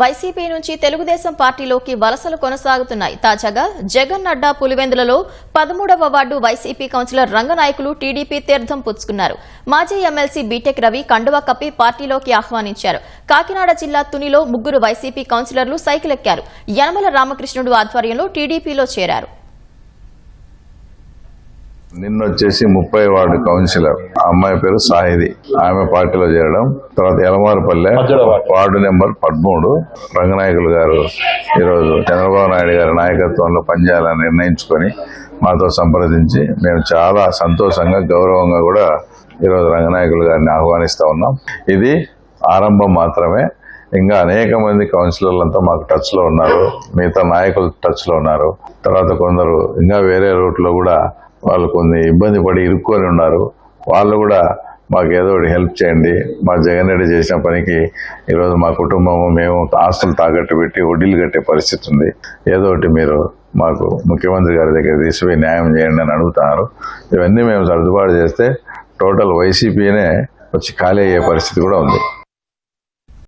YCP నుంచి తెలుగుదేశం పార్టీలోకి వలసలు కొనసాగుతున్నాయి. తాజాగా జగన్ నడ్డా పులివెందులలో పదమూడవ ward YCP councillor Ranganayakulu TDP తీర్థం పుచ్చుకున్నారు. మాజీ ఎమ్మెల్సీ బీటెక్ రవి కండువా కప్పి పార్టీలోకి ఆహ్వానించారు. కాకినాడ జిల్లా తునిలో ముగ్గురు వైసీపీ కౌన్సిలర్లు సైకిల్ ఎక్కారు యనమల రామకృష్ణుడు ఆధ్వర్యంలో టీడీపీలో చేరారు. నిన్న వచ్చేసి ముప్పై వార్డు కౌన్సిలర్. ఆ అమ్మాయి పేరు సాహిది. ఆమె పార్టీలో చేరడం. తర్వాత ఎలమారపల్లె వార్డు. నెంబర్ పదమూడు. రంగనాయకులు గారు ఈరోజు చంద్రబాబు నాయుడు గారి నాయకత్వంలో పనిచేయాలని నిర్ణయించుకొని మాతో సంప్రదించి మేము చాలా సంతోషంగా గౌరవంగా కూడా ఈరోజు రంగనాయకులు గారిని ఆహ్వానిస్తా ఉన్నాం. ఇది ఆరంభం మాత్రమే. ఇంకా అనేక మంది కౌన్సిలర్లంతా మాకు టచ్లో ఉన్నారు. మిగతా నాయకులు టచ్లో ఉన్నారు. తర్వాత కొందరు ఇంకా వేరే రూట్లో కూడా వాళ్ళు కొన్ని ఇబ్బంది పడి ఇరుక్కొని ఉన్నారు. వాళ్ళు కూడా మాకు ఏదో ఒకటి హెల్ప్ చేయండి. మా జగన్ రెడ్డి చేసిన పనికి ఈరోజు మా కుటుంబము మేము ఆస్తులు తాకట్టు పెట్టి వడ్డీలు కట్టే పరిస్థితి ఉంది. ఏదో ఒకటి మీరు మాకు ముఖ్యమంత్రి గారి దగ్గర తీసుకుపోయి న్యాయం చేయండి అని అడుగుతున్నారు. ఇవన్నీ మేము సర్దుబాటు చేస్తే టోటల్ వైసీపీనే వచ్చి ఖాళీ అయ్యే పరిస్థితి కూడా ఉంది.